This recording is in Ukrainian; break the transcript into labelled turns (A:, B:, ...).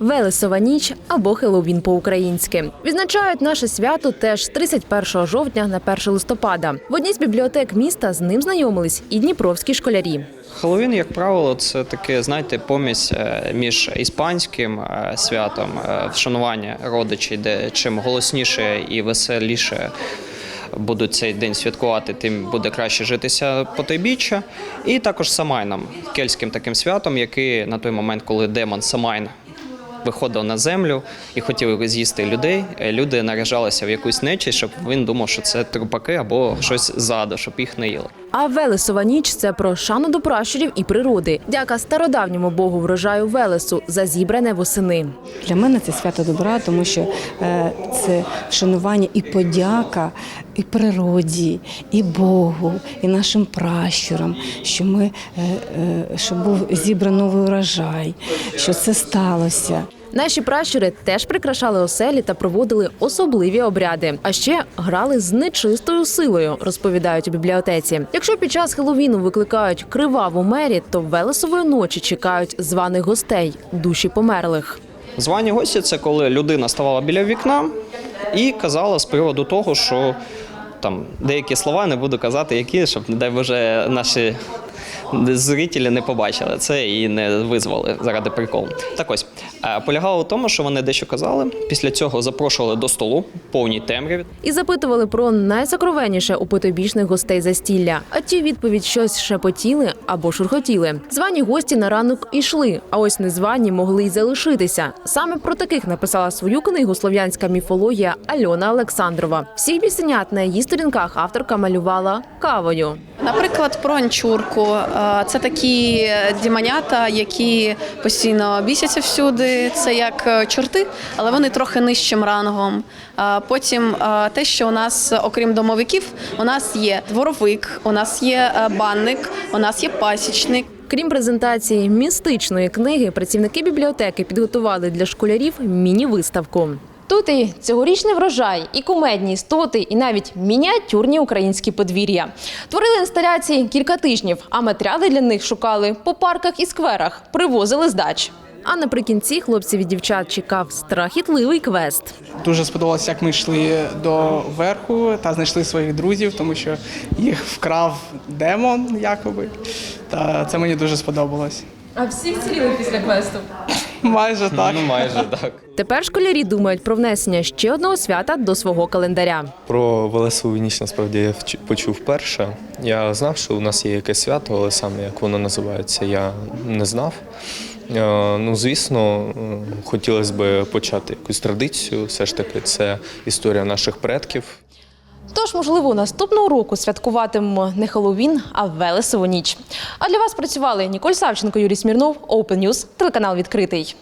A: Велесова ніч або Хеллоуін по-українськи. Відзначають наше свято теж з 31 жовтня на 1 листопада. В одній з бібліотек міста з ним знайомились і дніпровські школярі.
B: Хеллоуін, як правило, це таке, знаєте, помість е, між іспанським е, святом, е, вшанування родичів, де чим голосніше і веселіше будуть цей день святкувати, тим буде краще житися потойбіччя. І також Самайном, кельтським таким святом, який на той момент, коли демон Самайн виходив на землю і хотів з'їсти людей, е, люди наражалися в якусь нечість, щоб він думав, що це трупаки або щось ззаду, щоб їх не їли.
A: А Велесова ніч це про шану до пращурів і природи. Дяка стародавньому богу врожаю Велесу за зібране восени.
C: Для мене це свято добра, тому що е, це вшанування і подяка і природі, і Богу, і нашим пращурам, що ми е, е, що був зібраний новий урожай, що це сталося.
A: Наші пращури теж прикрашали оселі та проводили особливі обряди. А ще грали з нечистою силою, розповідають у бібліотеці. Якщо під час Хеллоуіну викликають криваву мері, то Велесової ночі чекають званих гостей душі померлих.
B: Звані гості це коли людина ставала біля вікна і казала з приводу того, що там деякі слова не буду казати, які, щоб, не дай Боже, наші зрителі не побачили це і не визвали заради приколу. Так ось е, полягало в тому, що вони дещо казали. Після цього запрошували до столу повній темряві.
A: І запитували про найсокровенніше у потойбічних гостей застілля. А ті відповідь щось шепотіли або шурхотіли. Звані гості на ранок ішли, а ось незвані могли й залишитися. Саме про таких написала свою книгу Слов'янська міфологія Альона Олександрова. Всіх бісенят на її сторінках авторка малювала кавою.
D: Наприклад, про анчурку. Це такі дімонята, які постійно бісяться всюди. Це як е, чорти, але вони трохи нижчим рангом. Потім те, що у нас, окрім домовиків, у нас є дворовик, у нас є е, банник, у нас є пасічник.
A: Крім презентації містичної книги, працівники бібліотеки підготували для школярів міні-виставку. Тут і цьогорічний врожай, і кумедні істоти, і навіть мініатюрні українські подвір'я. Творили інсталяції кілька тижнів, а матеріали для них шукали по парках і скверах, привозили з дач. А наприкінці хлопців і дівчат чекав страхітливий квест.
E: Дуже сподобалося, як ми йшли до верху та знайшли своїх друзів, тому що їх вкрав демон, якоби. Та це мені дуже сподобалось.
A: А всі вціліли після квесту.
E: Майже так.
B: Ну майже так.
A: Тепер школярі думають про внесення ще одного свята до свого календаря.
F: Про Велесову ніч насправді я почув вперше. Я знав, що у нас є якесь свято, але саме як воно називається, я не знав. Е, Ну, звісно, е, хотілося б почати якусь традицію. Все ж таки, це історія наших предків.
A: Тож, можливо, наступного року святкуватимемо не Хеллоуін, а Велесову ніч. А для вас працювали Ніколь Савченко, Юрій Смірнов, Open News, телеканал відкритий.